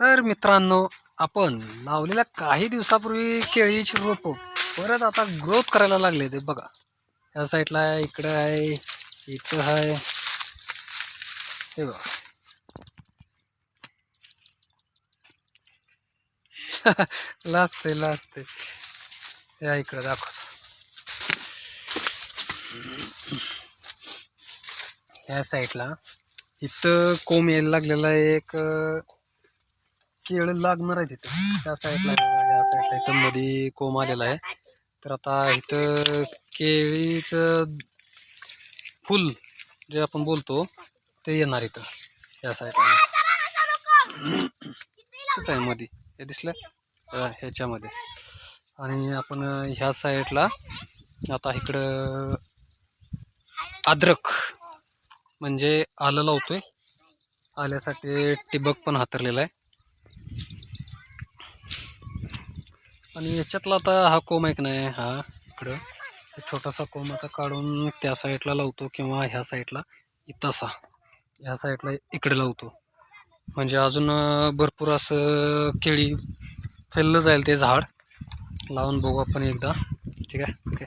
तर मित्रांनो आपण लावलेल्या काही दिवसापूर्वी केळीची रोपं परत आता ग्रोथ करायला लागले ते बघा. ह्या साईडला आहे इकडं आहे इथं आहे. हे बघा. लाजते लाजते या इकडं दाखवतो ह्या साईडला इथं कोंब यायला लागलेला आहे एक केळ लागणार आहे तिथं त्या साईडला या साईडला इथं मध्ये कोंब आलेला आहे. तर आता इथं केळीचं फुल जे आपण बोलतो ते येणार इथं. या साईडला इथंच आहे मध्ये हे दिसलं? ह्याच्यामध्ये. आणि आपण ह्या साईडला आता इकडं अद्रक म्हणजे आलं लावतोय. आल्यासाठी टिबक पण हातरलेला आहे. आणि याच्यातला आता हा कोंब एक नाही हा इकडं. छोटासा कोंब आता काढून त्या साईडला लावतो किंवा ह्या साईडला इथंसा. ह्या साईडला इकडे लावतो. म्हणजे अजून भरपूर असं केळी फैललं जाईल ते झाड. लावून बघू आपण एकदा. ठीक आहे? ओके.